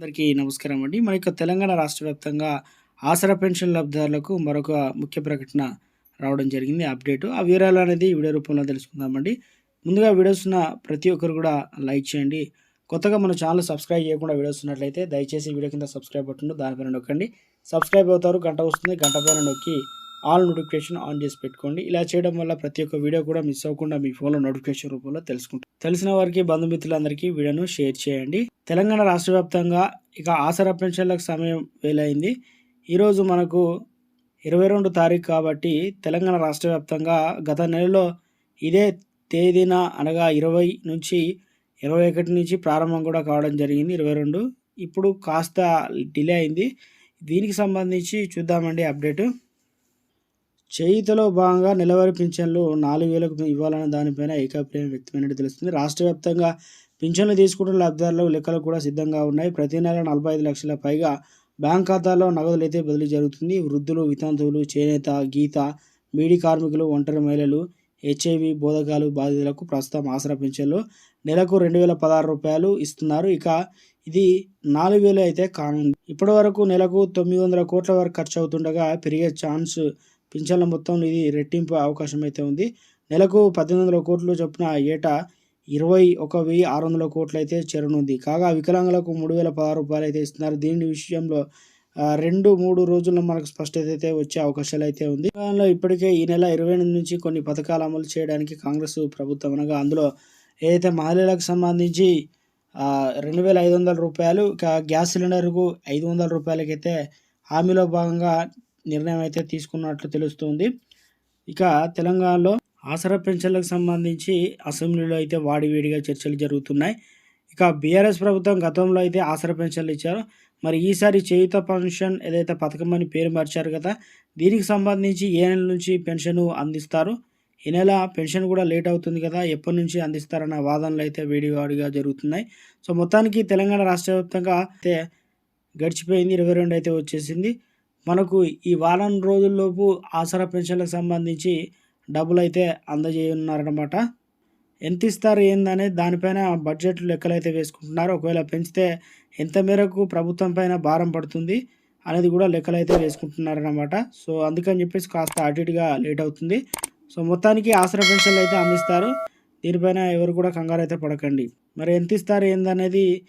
అందరికీ నమస్కారం అండి. మన యొక్క తెలంగాణ రాష్ట్ర వ్యాప్తంగా ఆసరా పెన్షన్ లబ్ధిదారులకు మరొక ముఖ్య ప్రకటన రావడం జరిగింది. అప్డేట్. ఆ వివరాలు అనేది వీడియో రూపంలో తెలుసుకుందామండి ముందుగా వీడియోస్ ఉన్న ప్రతి ఒక్కరు కూడా లైక్ చేయండి. కొత్తగా మన ఛానల్ సబ్స్క్రైబ్ చేయకుండా వీడియోస్ ఉన్నట్లయితే దయచేసి వీడియో కింద సబ్స్క్రైబ్ బటన్ దానిపైన నొక్కండి. సబ్స్క్రైబ్ అవుతారు గంట వస్తుంది గంట పైన నొక్కి ఆల్ నోటిఫికేషన్ ఆన్ చేసి పెట్టుకోండి. ఇలా చేయడం వల్ల ప్రతి ఒక్క వీడియో కూడా మిస్ అవ్వకుండా మీ ఫోన్లో నోటిఫికేషన్ రూపంలో తెలుసుకుంటారు తెలిసిన వారికి బంధుమిత్రులందరికీ వీడియోను షేర్ చేయండి. తెలంగాణ రాష్ట్ర వ్యాప్తంగా ఇక ఆసరా పెన్షన్లకు సమయం వేలైంది. ఈరోజు మనకు ఇరవై రెండు తారీఖు కాబట్టి తెలంగాణ రాష్ట్ర వ్యాప్తంగా గత నెలలో ఇదే తేదీన అనగా ఇరవై నుంచి ఇరవై ఒకటి నుంచి ప్రారంభం కూడా కావడం జరిగింది ఇరవై రెండు. ఇప్పుడు కాస్త డిలే అయింది. దీనికి సంబంధించి చూద్దామండి అప్డేటు. చేయితలో భాగంగా నెలవారీ పింఛన్లు నాలుగు వేలకు ఇవ్వాలన్న దానిపైన ఏకాభిప్రాయం వ్యక్తమైనట్టు తెలుస్తుంది. రాష్ట్ర వ్యాప్తంగా పింఛన్లు తీసుకుంటున్న లబ్ధిదారుల లెక్కలు కూడా సిద్ధంగా ఉన్నాయి. ప్రతి నెల నలభై ఐదు లక్షల పైగా బ్యాంక్ ఖాతాలో నగదులు అయితే బదిలీ జరుగుతుంది. వృద్ధులు వితంతువులు చేనేత గీత బీడీ కార్మికులు ఒంటరి మహిళలు హెచ్ఐవి బోధకాలు బాధితులకు ప్రస్తుతం ఆసరా పింఛన్లు నెలకు రెండు వేల పదహారు రూపాయలు ఇస్తున్నారు. ఇక ఇది నాలుగు వేలు అయితే కానుంది. ఇప్పటి వరకు నెలకు తొమ్మిది వందల కోట్ల వరకు ఖర్చు అవుతుండగా పెరిగే ఛాన్స్ పింఛన్ల మొత్తం ఇది రెట్టింపు అవకాశం అయితే ఉంది. నెలకు పద్దెనిమిది వందల కోట్లు చొప్పున ఏటా ఇరవై ఒక వెయ్యి ఆరు వందల కోట్లు అయితే చేరనుంది. కాగా వికలాంగులకు మూడు వేల పదహారు రూపాయలు అయితే ఇస్తున్నారు. దీని విషయంలో రెండు మూడు రోజుల్లో మనకు స్పష్టత అయితే వచ్చే అవకాశాలు అయితే ఉంది ఇప్పటికే ఈ నెల ఇరవై ఎనిమిది నుంచి కొన్ని పథకాలు అమలు చేయడానికి కాంగ్రెస్ ప్రభుత్వం అనగా అందులో ఏదైతే మహిళలకు సంబంధించి రెండు వేల ఐదు వందల రూపాయలు గ్యాస్ సిలిండర్కు ఐదు వందల రూపాయలకైతే హామీలో భాగంగా నిర్ణయం అయితే తీసుకున్నట్లు తెలుస్తుంది. ఇక తెలంగాణలో ఆసరా పెన్షన్లకు సంబంధించి అసెంబ్లీలో అయితే వాడివేడిగా చర్చలు జరుగుతున్నాయి. ఇక బీఆర్ఎస్ ప్రభుత్వం గతంలో అయితే ఆసరా పెన్షన్లు ఇచ్చారు. మరి ఈసారి చేయుత పెన్షన్ ఏదైతే పథకం అని పేరు మార్చారు కదా దీనికి సంబంధించి ఏ నెల నుంచి పెన్షన్ అందిస్తారు? ఈ నెల పెన్షన్ కూడా లేట్ అవుతుంది కదా ఎప్పటి నుంచి అందిస్తారన్న వాదనలు అయితే వేడివాడిగా జరుగుతున్నాయి. సో మొత్తానికి తెలంగాణ రాష్ట్ర వ్యాప్తంగా అయితే గడిచిపోయింది ఇరవై రెండు అయితే వచ్చేసింది. మనకు ఈ వారం రోజుల్లోపు ఆసరా పెన్షన్లకు సంబంధించి డబ్బులు అయితే అందజేయన్నారనమాట ఎంత ఇస్తారు ఏందనే దానిపైన బడ్జెట్ లెక్కలు అయితే వేసుకుంటున్నారు. ఒకవేళ పెంచితే ఎంత మేరకు ప్రభుత్వం పైన భారం పడుతుంది అనేది కూడా లెక్కలు అయితే వేసుకుంటున్నారనమాట సో అందుకని చెప్పేసి కాస్త అటు లేట్ అవుతుంది. సో మొత్తానికి ఆసరా పెన్షన్లు అయితే అందిస్తారు. దీనిపైన ఎవరు కూడా కంగారు అయితే పడకండి. మరి ఎంత ఇస్తారు ఏందనేది